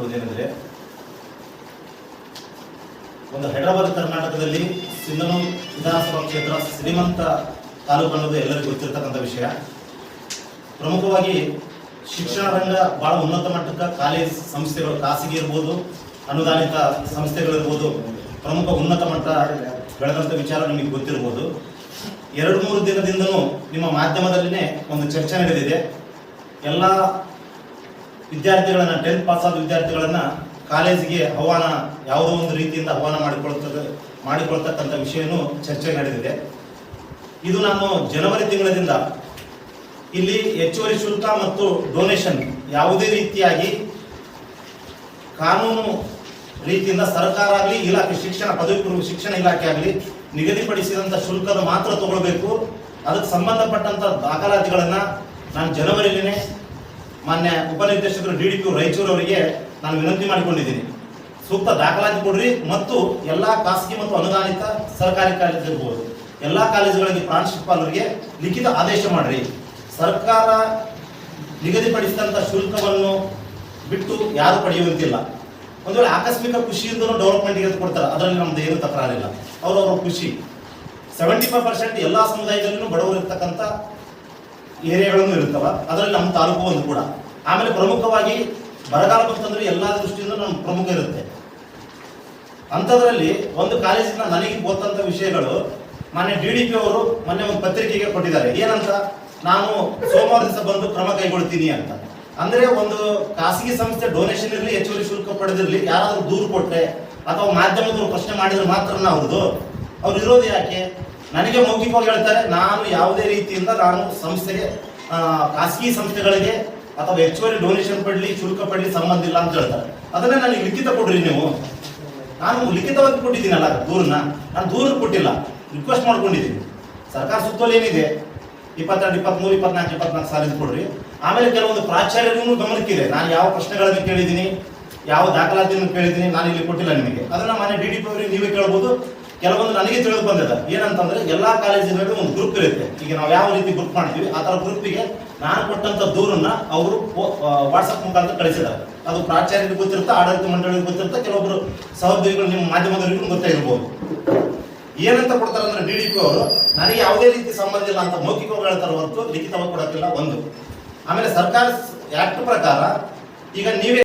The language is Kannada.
ತಿಳಿದುಕೊಳ್ಳುವುದೇನೆಂದರೆ ಒಂದು ಹೈದರಾಬಾದ್ ಕರ್ನಾಟಕದಲ್ಲಿ ಸಿಂಧನೂರು ವಿಧಾನಸಭಾ ಕ್ಷೇತ್ರ ಶ್ರೀಮಂತ ತಾಲೂಕು ಅನ್ನೋದು ಎಲ್ಲರಿಗೂ ಗೊತ್ತಿರತಕ್ಕಂಥ ವಿಷಯ. ಪ್ರಮುಖವಾಗಿ ಶಿಕ್ಷಣ ರಂಗ ಬಹಳ ಉನ್ನತ ಮಟ್ಟದ ಕಾಲೇಜ್ ಸಂಸ್ಥೆಗಳು, ಖಾಸಗಿ ಇರ್ಬೋದು, ಅನುದಾನಿತ ಸಂಸ್ಥೆಗಳಿರ್ಬೋದು ಪ್ರಮುಖ ಉನ್ನತ ಮಟ್ಟ ಬೆಳೆದಂಥ ವಿಚಾರ ನಿಮಗೆ ಗೊತ್ತಿರ್ಬೋದು ಎರಡು, ಮೂರು ದಿನದಿಂದನೂ ನಿಮ್ಮ ಮಾಧ್ಯಮದಲ್ಲಿನೇ ಒಂದು ಚರ್ಚೆ ನಡೆದಿದೆ. ಎಲ್ಲ ವಿದ್ಯಾರ್ಥಿಗಳನ್ನ ಟೆಂತ್ ಪಾಸ್ ಆದ ವಿದ್ಯಾರ್ಥಿಗಳನ್ನ ಕಾಲೇಜಿಗೆ ಆಹ್ವಾನ ಯಾವುದೋ ಒಂದು ರೀತಿಯಿಂದ ಆಹ್ವಾನ ಮಾಡಿಕೊಳ್ತದೆ, ಮಾಡಿಕೊಳ್ತಕ್ಕಂಥ ವಿಷಯನೂ ಚರ್ಚೆ ನಡೆದಿದೆ. ಇದು ನಾನು ಜನವರಿ ತಿಂಗಳಿಂದ ಇಲ್ಲಿ ಹೆಚ್ಚುವರಿ ಶುಲ್ಕ ಮತ್ತು ಡೊನೇಷನ್ ಯಾವುದೇ ರೀತಿಯಾಗಿ ಕಾನೂನು ರೀತಿಯಿಂದ ಸರ್ಕಾರ ಆಗಲಿ, ಇಲಾಖೆ, ಶಿಕ್ಷಣ, ಪದವಿ ಪೂರ್ವ ಶಿಕ್ಷಣ ಇಲಾಖೆ ಆಗಲಿ ನಿಗದಿಪಡಿಸಿದಂಥ ಶುಲ್ಕದ ಮಾತ್ರ ತಗೊಳ್ಬೇಕು. ಅದಕ್ಕೆ ಸಂಬಂಧಪಟ್ಟಂಥ ದಾಖಲಾತಿಗಳನ್ನು ನಾನು ಜನವರಿಲಿನೇ ಮಾನ್ಯ ಉಪನಿರ್ದೇಶಕರು ಡಿ ಡಿ ಪಿ ರಾಯಚೂರು ಅವರಿಗೆ ನಾನು ವಿನಂತಿ ಮಾಡಿಕೊಂಡಿದ್ದೀನಿ. ಸೂಕ್ತ ದಾಖಲಾತಿ ಕೊಡ್ರಿ ಮತ್ತು ಎಲ್ಲಾ ಖಾಸಗಿ ಮತ್ತು ಅನುದಾನಿತ ಸರ್ಕಾರಿ ಕಾಲೇಜ್ ಇರ್ಬೋದು. ಎಲ್ಲಾ ಕಾಲೇಜುಗಳಿಗೆ ಪ್ರಾಂಶುಪಾಲರಿಗೆ ಲಿಖಿತ ಆದೇಶ ಮಾಡ್ರಿ. ಸರ್ಕಾರ ನಿಗದಿಪಡಿಸಿದಂಥ ಶುಲ್ಕವನ್ನು ಬಿಟ್ಟು ಯಾರು ಪಡೆಯುವಂತಿಲ್ಲ. ಒಂದು ವೇಳೆ ಆಕಸ್ಮಿಕ ಖುಷಿಯಿಂದ ಡೆವಲಪ್ಮೆಂಟ್ಗೆ ಕೊಡ್ತಾರೆ, ಅದರಲ್ಲಿ ನಮ್ದು ಏನು ತಕರಾರಿಲ್ಲ. ಅವರವರ ಖುಷಿ ಸೆವೆಂಟಿ ಫೈವ್ ಪರ್ಸೆಂಟ್ ಎಲ್ಲ ಸಮುದಾಯದಲ್ಲೂ ಬಡವರು ಇರ್ತಕ್ಕಂಥ ಏರಿಯಾಗಳನ್ನು ಇರುತ್ತವ. ಅದರಲ್ಲಿ ನಮ್ಮ ತಾಲೂಕು ಒಂದು ಕೂಡ. ಆಮೇಲೆ ಪ್ರಮುಖವಾಗಿ ಬರಗಾಲ ಬಂತಂದ್ರೆ ಎಲ್ಲ ದೃಷ್ಟಿಯಿಂದ ನಮ್ಮ ಪ್ರಮುಖ ಇರುತ್ತೆ. ಅಂಥದ್ರಲ್ಲಿ ಒಂದು ಕಾಲೇಜಿನ ನನಗೆ ಗೊತ್ತಂತ ವಿಷಯಗಳು ಮೊನ್ನೆ ಡಿ ಡಿ ಪಿ ಅವರು ಮೊನ್ನೆ ಒಂದು ಪತ್ರಿಕೆಗೆ ಕೊಟ್ಟಿದ್ದಾರೆ. ಏನಂತ? ನಾನು ಸೋಮವಾರ ದಿವಸ ಬಂದು ಕ್ರಮ ಕೈಗೊಳ್ತೀನಿ ಅಂತ. ಅಂದ್ರೆ ಒಂದು ಖಾಸಗಿ ಸಂಸ್ಥೆ ಡೊನೇಷನ್ ಇರಲಿ, ಹೆಚ್ಚುವರಿ ಶುಲ್ಕ ಪಡೆದಿರಲಿ, ಯಾರಾದರೂ ದೂರು ಕೊಟ್ಟರೆ ಅಥವಾ ಮಾಧ್ಯಮದವರು ಪ್ರಶ್ನೆ ಮಾಡಿದ್ರೆ ಮಾತ್ರ ಅವ್ರದ್ದು. ಅವ್ರು ಇರೋದು ಯಾಕೆ? ನನಗೆ ಮೌಖಿಕವಾಗಿ ಹೇಳ್ತಾರೆ, ನಾನು ಯಾವುದೇ ರೀತಿಯಿಂದ ನಾನು ಸಂಸ್ಥೆಗೆ ಖಾಸಗಿ ಸಂಸ್ಥೆಗಳಿಗೆ ಅಥವಾ ಹೆಚ್ಚುವರಿ ಡೊನೇಷನ್ ಪಡಲಿ, ಶುಲ್ಕ ಪಡಲಿ ಸಂಬಂಧ ಇಲ್ಲ ಅಂತ ಹೇಳ್ತಾರೆ. ಅದನ್ನೇ ನನಗೆ ಲಿಖಿತ ಕೊಡ್ರಿ ನೀವು. ನಾನು ಲಿಖಿತವಾಗಿ ಕೊಟ್ಟಿದ್ದೀನಲ್ಲ ದೂರನ್ನ? ನಾನು ದೂರ ಕೊಟ್ಟಿಲ್ಲ. ರಿಕ್ವೆಸ್ಟ್ ಮಾಡ್ಕೊಂಡಿದ್ದೀನಿ. ಸರ್ಕಾರ ಸುತ್ತೋಲೆ ಏನಿದೆ? ಇಪ್ಪತ್ತೆರಡು, ಇಪ್ಪತ್ಮೂರು, ಇಪ್ಪತ್ನಾಲ್ಕು ಇಪ್ಪತ್ನಾಲ್ಕು ಸಾಲಿಂದ ಕೊಡ್ರಿ. ಆಮೇಲೆ ಕೆಲವೊಂದು ಪ್ರಾಚಾರ್ಯರಿಗೂ ಗಮನಕ್ಕಿದೆ. ನಾನು ಯಾವ ಪ್ರಶ್ನೆಗಳನ್ನು ಕೇಳಿದ್ದೀನಿ? ಯಾವ ದಾಖಲಾತಿಯನ್ನು ಕೇಳಿದ್ದೀನಿ? ನಾನು ಇಲ್ಲಿ ಕೊಟ್ಟಿಲ್ಲ ನಿಮಗೆ. ಅದನ್ನು ಮನೆ ಡಿ ಡಿ ಪಿ ಅವರಿಗೆ ನೀವೇ ಕೇಳ್ಬೋದು. ಕೆಲವೊಂದು ನನಗೆ ತಿಳಿದು ಬಂದಿದೆ ಏನಂತಂದ್ರೆ ಎಲ್ಲಾ ಕಾಲೇಜಿನಲ್ಲಿ ಒಂದು ಗ್ರೂಪ್ ಇರುತ್ತೆ. ಈಗ ನಾವು ಯಾವ ರೀತಿ ಗ್ರೂಪ್ ಮಾಡ್ತೀವಿ, ಆ ತರ ಗ್ರೂಪಿಗೆ ನಾನು ಕೊಟ್ಟಂತ ದೂರನ್ನ ಅವರು ವಾಟ್ಸಪ್ ಮುಖಾಂತರ ಕಳಿಸಿದ್ದಾರೆ. ಅದು ಪ್ರಾಚಾರ್ಯರಿಗೆ ಗೊತ್ತಿರುತ್ತೆ, ಆಡಳಿತ ಮಂಡಳಿಗೆ ಗೊತ್ತಿರುತ್ತೆ, ಕೆಲವೊಬ್ರು ಸಹೋದ್ಯೋಗಿಗಳು ನಿಮ್ಮ ಮಾಧ್ಯಮದವರಿಗೂ ಗೊತ್ತಾಗಿರ್ಬೋದು. ಏನಂತ ಕೊಡ್ತಾರೆ ಅಂದ್ರೆ ಡಿ ಡಿ ಪಿ ಅವರು, ನನಗೆ ಯಾವುದೇ ರೀತಿ ಸಂಬಂಧ ಇಲ್ಲ ಅಂತ ಮೌಖಿಕವಾಗಿ ಹೇಳ್ತಾರೆ ಹೊರತು ಲಿಖಿತವಾಗಿ ಕೊಡೋಕ್ಕಿಲ್ಲ, ಒಂದು. ಆಮೇಲೆ ಸರ್ಕಾರ ಆಕ್ಟ್ ಪ್ರಕಾರ ಈಗ ನೀವೇ